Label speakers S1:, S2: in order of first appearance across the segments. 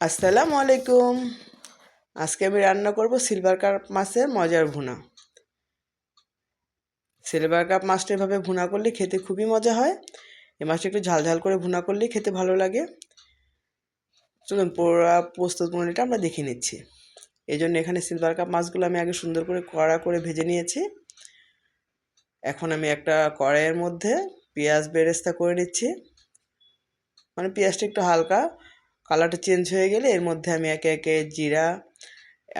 S1: আসসালামু আলাইকুম। আজকে আমি রান্না করব সিলভার কাপ মাছের মজার ভুনা। সিলভার কাপ মাছটা এভাবে ভুনা করলে খেতে খুবই মজা হয়। এই মাছটা একটু ঝাল ঝাল করে ভুনা করলে খেতে ভালো লাগে। চলুন পোড়া প্রস্তুত প্রণালীটা আমরা দেখে নিচ্ছি। এই জন্য এখানে সিলভার কাপ মাছগুলো আমি আগে সুন্দর করে কড়া করে ভেজে নিয়েছি। এখন আমি একটা কড়াইয়ের মধ্যে পেঁয়াজ বেরেস্তা করে নিচ্ছি। মানে পেঁয়াজটা একটু হালকা কালারটা চেঞ্জ হয়ে গেলে এর মধ্যে আমি একে একে জিরা,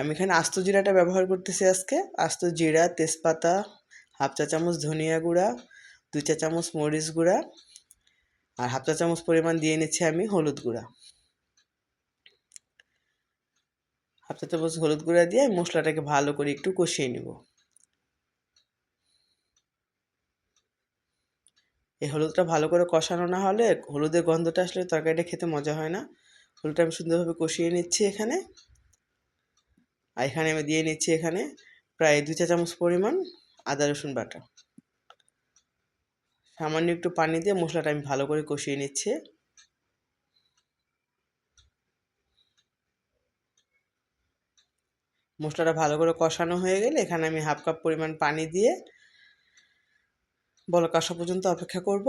S1: আমি এখানে আস্ত জিরাটা ব্যবহার করতেছি আজকে। আস্ত জিরা, তেজপাতা, হাফ চা চামচ ধনিয়া গুঁড়া দু চা চামচ মরিচ গুঁড়া আর হাফ চা চামচ পরিমাণ দিয়ে নিচ্ছি আমি হলুদ গুঁড়া। হাফ চা চামচ হলুদ গুঁড়া দিয়ে মশলাটাকে ভালো করে একটু কষিয়ে নিব। এই হলুদটা ভালো করে কষানো না হলে হলুদের গন্ধটা আসলে তরকারিটা খেতে মজা হয় না। হলুদটা আমি সুন্দরভাবে কষিয়ে নিচ্ছি এখানে। আর এখানে আমি দিয়ে নিচ্ছি এখানে প্রায় দু চা চামচ পরিমাণ আদা, রসুন বাটা। সামান্য একটু পানি দিয়ে মশলাটা আমি ভালো করে কষিয়ে নিচ্ছি। মশলাটা ভালো করে কষানো হয়ে গেলে এখানে আমি হাফ কাপ পরিমাণ পানি দিয়ে বলক আসা পর্যন্ত অপেক্ষা করব।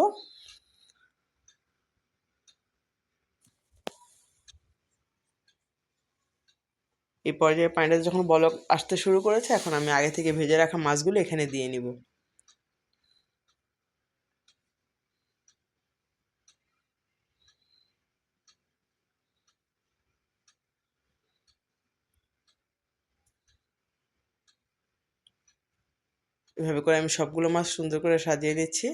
S1: এই পর্যায়ে পানিটা যখন বলক আসতে শুরু করেছে, এখন আমি আগে থেকে ভেজে রাখা মাছগুলো এখানে দিয়ে নিব। এভাবে করে আমি সবগুলো মাছ সুন্দর করে সাজিয়ে নিচ্ছি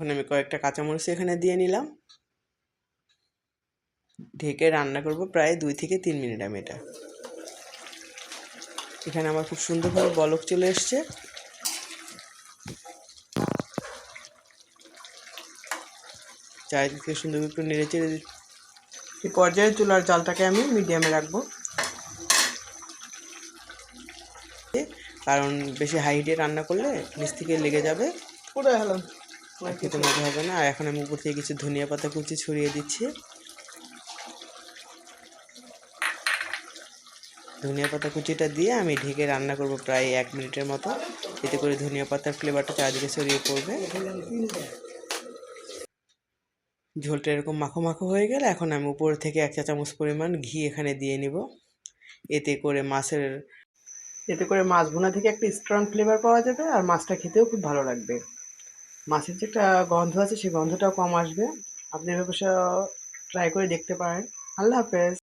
S1: এখন আমি কয়েকটা কাঁচামরিচ এখানে দিয়ে নিলাম। ঢেকে রান্না করব প্রায় দুই থেকে তিন মিনিট আমি এটা। এখানে আমার খুব সুন্দরভাবে বলক চলে এসছে। চারিদিকে সুন্দর একটু নেড়ে চেড়ে এই পর্যায়ে চুলার জালটাকে আমি মিডিয়ামে রাখব। কারণ বেশি হাইটে রান্না করলে নিচ থেকে লেগে যাবে।
S2: পুরো হলাম
S1: খেতে মজা হবে না। আর এখন আমি উপর থেকে কিছু ধনিয়া পাতা কুচি ছড়িয়ে দিচ্ছি। ধনিয়া পাতা কুচিটা দিয়ে আমি ঢেকে রান্না করব প্রায় এক মিনিটের মতো। এতে করে ধনিয়া পাতার ফ্লেভারটা চারিদিকে ছড়িয়ে পড়বে। ঝোলটা এরকম মাখো মাখো হয়ে গেলে এখন আমি উপর থেকে এক চা চামচ পরিমাণ ঘি এখানে দিয়ে নিব। এতে করে মাছের এতে করে মাছ ভুনা থেকে একটা স্ট্রং ফ্লেভার পাওয়া যাবে আর মাছটা খেতেও খুব ভালো লাগবে। মাছের যে একটা গন্ধ আছে, সেই গন্ধটাও কম আসবে। আপনি এভাবে ট্রাই করে দেখতে পারেন। আল্লাহ হাফেজ।